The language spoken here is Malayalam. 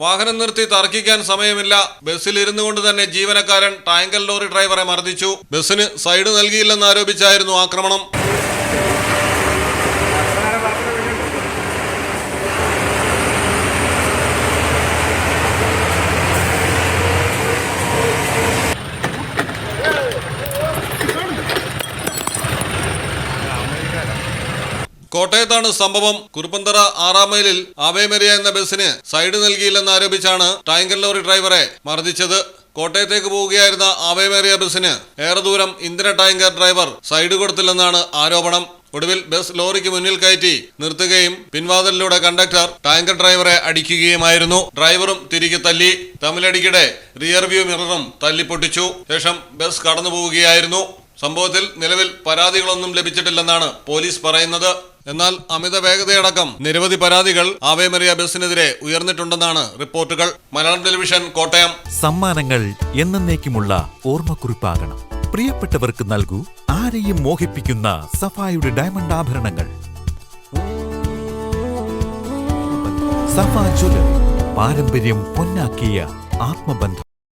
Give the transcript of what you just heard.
വാഹനം നിർത്തി തർക്കിക്കാൻ സമയമില്ല. ബസ്സിൽ ഇരുന്നു കൊണ്ട് തന്നെ ജീവനക്കാരൻ ടാങ്കർ ലോറി ഡ്രൈവറെ മർദ്ദിച്ചു. ബസ്സിന് സൈഡ് നൽകിയില്ലെന്ന് ആരോപിച്ചായിരുന്നു ആക്രമണം. കോട്ടയത്താണ് സംഭവം. കുറുപ്പന്തറ ആറാം മൈലിൽ ആവേമരിയ എന്ന ബസ്സിന് സൈഡ് നൽകിയില്ലെന്ന് ആരോപിച്ചാണ് ടാങ്കർ ലോറി ഡ്രൈവറെ മർദ്ദിച്ചത്. കോട്ടയത്തേക്ക് പോവുകയായിരുന്ന ആവേമേറിയ ബസ്സിന് ഏറെ ദൂരം ഇന്ധന ടാങ്കർ ഡ്രൈവർ സൈഡ് കൊടുത്തില്ലെന്നാണ് ആരോപണം. ഒടുവിൽ ബസ് ലോറിക്ക് മുന്നിൽ കയറ്റി നിർത്തുകയും പിൻവാതിലിലൂടെ കണ്ടക്ടർ ടാങ്കർ ഡ്രൈവറെ അടിക്കുകയുമായിരുന്നു. ഡ്രൈവറും തിരികെ തല്ലി. തമ്മിലടിക്കിടെ റിയർ വ്യൂ മിററും തല്ലിപ്പൊട്ടിച്ചു. ശേഷം ബസ് കടന്നു പോവുകയായിരുന്നു സംഭവത്തിൽ നിലവിൽ പരാതികളൊന്നും ലഭിച്ചിട്ടില്ലെന്നാണ് പോലീസ് പറയുന്നത്. എന്നാൽ അമിത വേഗതയടക്കം നിരവധി പരാതികൾ ആവേമറിയ ബസിനെതിരെ ഉയർന്നിട്ടുണ്ടെന്നാണ് റിപ്പോർട്ടുകൾ. മലയാളം ടെലിവിഷൻ കോട്ടയം. സമ്മാനങ്ങൾ എന്നേക്കുമുള്ള ഓർമ്മക്കുറിപ്പാകണം. പ്രിയപ്പെട്ടവർക്ക് നൽകൂ ആരെയും മോഹിപ്പിക്കുന്ന സഫായുടെ ഡയമണ്ട് ആഭരണങ്ങൾ. സഫ ജ്വല പാരമ്പര്യം പൊന്നാക്കിയ ആത്മബന്ധം.